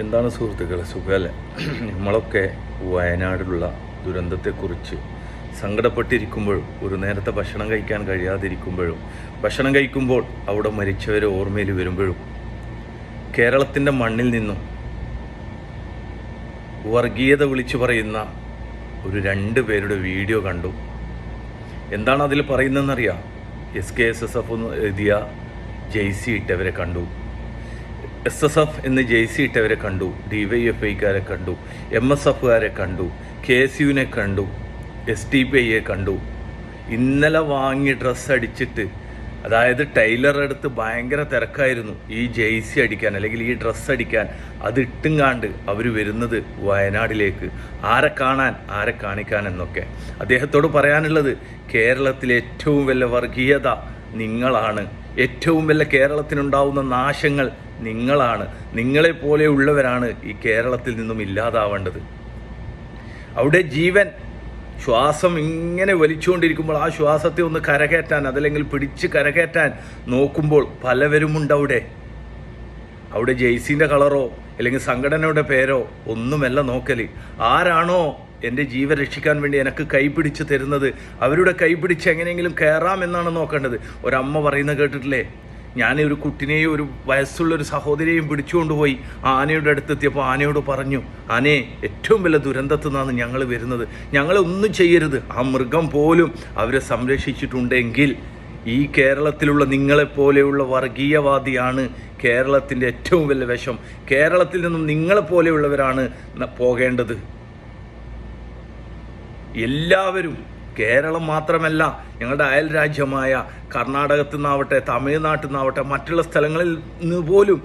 എന്താണ് സുഹൃത്തുക്കളെ? സുഖമല്ലേ നമ്മളൊക്കെ വയനാടിലുള്ള ദുരന്തത്തെക്കുറിച്ച് സങ്കടപ്പെട്ടിരിക്കുമ്പോഴും ഒരു നേരത്തെ ഭക്ഷണം കഴിക്കാൻ കഴിയാതിരിക്കുമ്പോഴും ഭക്ഷണം കഴിക്കുമ്പോൾ അവിടെ മരിച്ചവരെ ഓർമ്മയിൽ വരുമ്പോഴും കേരളത്തിന്റെ മണ്ണിൽ നിന്നും വർഗീയത വിളിച്ചു പറയുന്ന ഒരു രണ്ട് പേരുടെ വീഡിയോ കണ്ടു. എന്താണ് അതിൽ പറയുന്നതെന്നറിയാം? S K S S F എഴുതിയ ജെയ്സി ഇട്ടവരെ കണ്ടു. എസ് എസ് എഫ് എന്ന് ജെ സി ഇട്ടവരെ കണ്ടു ഡി വൈ എഫ് ഐക്കാരെ കണ്ടു എം എസ് എഫുകാരെ കണ്ടു കെ എസ് യുവിനെ കണ്ടു എസ് ടി പി ഐയെ കണ്ടു. ഇന്നലെ വാങ്ങി ഡ്രസ്സ് അടിച്ചിട്ട് അതായത് ടൈലർ എടുത്ത് ഭയങ്കര തിരക്കായിരുന്നു ഈ ജെയ്സി അടിക്കാൻ അല്ലെങ്കിൽ ഈ ഡ്രസ്സ് അടിക്കാൻ. അത് കാണ്ട് അവർ വരുന്നത് വയനാടിലേക്ക്. ആരെ കാണാൻ ആരെ കാണിക്കാൻ എന്നൊക്കെ. അദ്ദേഹത്തോട് പറയാനുള്ളത് കേരളത്തിലെ ഏറ്റവും വലിയ വർഗീയത നിങ്ങളാണ്. ഏറ്റവും വലിയ കേരളത്തിനുണ്ടാവുന്ന നാശങ്ങൾ നിങ്ങളാണ്. നിങ്ങളെപ്പോലെയുള്ളവരാണ് ഈ കേരളത്തിൽ നിന്നും ഇല്ലാതാവേണ്ടത്. അവിടെ ജീവൻ ശ്വാസം ഇങ്ങനെ വലിച്ചുകൊണ്ടിരിക്കുമ്പോൾ ആ ശ്വാസത്തെ ഒന്ന് കരകയറ്റാൻ അതല്ലെങ്കിൽ പിടിച്ച് കരകയറ്റാൻ നോക്കുമ്പോൾ പലവരുമുണ്ട് അവിടെ. അവിടെ ജെയ്സിന്റെ കളറോ അല്ലെങ്കിൽ സംഘടനയുടെ പേരോ ഒന്നുമല്ല നോക്കൽ ആരാണോ എന്റെ ജീവൻ രക്ഷിക്കാൻ വേണ്ടി എനിക്ക് കൈപിടിച്ച് തരുന്നത്? അവരുടെ കൈപിടിച്ച് എങ്ങനെയെങ്കിലും കയറാമെന്നാണ് നോക്കേണ്ടത്. ഒരമ്മ പറയുന്നത് കേട്ടിട്ടില്ലേ? ഞാൻ ഒരു കുട്ടിനെയും ഒരു വയസ്സുള്ള ഒരു സഹോദരിയെയും പിടിച്ചുകൊണ്ടുപോയി ആനയുടെ അടുത്തെത്തിയപ്പോൾ ആനയോട് പറഞ്ഞു ആനയെ ഏറ്റവും വലിയ ദുരന്തത്തിൽ നിന്നാണ് ഞങ്ങൾ വരുന്നത്. ഞങ്ങളെ ഒന്നും ചെയ്യരുത്. ആ മൃഗം പോലും അവരെ സംരക്ഷിച്ചിട്ടുണ്ടെങ്കിൽ ഈ കേരളത്തിലുള്ള നിങ്ങളെപ്പോലെയുള്ള വർഗീയവാദിയാണ് കേരളത്തിന്റെ ഏറ്റവും വലിയ വിഷം. കേരളത്തിൽ നിന്നും നിങ്ങളെപ്പോലെയുള്ളവരാണ് പോകേണ്ടത്. എല്ലാവരും കേരളം മാത്രമല്ല ഞങ്ങളുടെ അയൽ രാജ്യമായ കർണാടകത്തിൽ നിന്നാവട്ടെ തമിഴ്നാട്ടിൽ നിന്നാവട്ടെ മറ്റുള്ള സ്ഥലങ്ങളിൽ നിന്ന് പോലും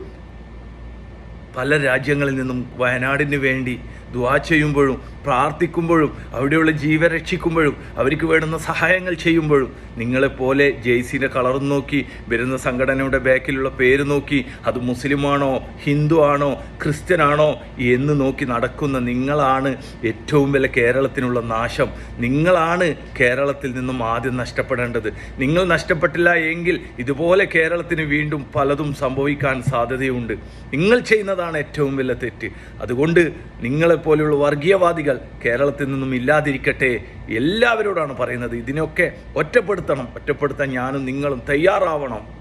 പല രാജ്യങ്ങളിൽ നിന്നും വയനാടിന് വേണ്ടി ദുവാ ചെയ്യുമ്പോഴും പ്രാർത്ഥിക്കുമ്പോഴും അവിടെയുള്ള ജീവൻ രക്ഷിക്കുമ്പോഴും അവർക്ക് വേണ്ടുന്ന സഹായങ്ങൾ ചെയ്യുമ്പോഴും നിങ്ങളെപ്പോലെ ജെയ്സിന്റെ കളർ നോക്കി വരുന്ന സംഘടനയുടെ ബാക്കിലുള്ള പേര് നോക്കി അത് മുസ്ലിമാണോ ഹിന്ദു ആണോ ക്രിസ്ത്യനാണോ എന്ന് നോക്കി നടക്കുന്ന നിങ്ങളാണ് ഏറ്റവും വലിയ കേരളത്തിനുള്ള നാശം. നിങ്ങളാണ് കേരളത്തിൽ നിന്നും ആദ്യം നഷ്ടപ്പെടേണ്ടത്. നിങ്ങൾ നഷ്ടപ്പെട്ടില്ല എങ്കിൽ ഇതുപോലെ കേരളത്തിന് വീണ്ടും പലതും സംഭവിക്കാൻ സാധ്യതയുണ്ട്. നിങ്ങൾ ചെയ്യുന്നതാണ് ഏറ്റവും വലിയ തെറ്റ്. അതുകൊണ്ട് നിങ്ങളെപ്പോലെയുള്ള വർഗീയവാദികൾ കേരളത്തിൽ നിന്നും ഇല്ലാതിരിക്കട്ടെ എല്ലാവരോടാണ് പറയുന്നത്. ഇതിനൊക്കെ ഒറ്റപ്പെടുത്തണം. ഒറ്റപ്പെടുത്താൻ ഞാനും നിങ്ങളും തയ്യാറാവണം.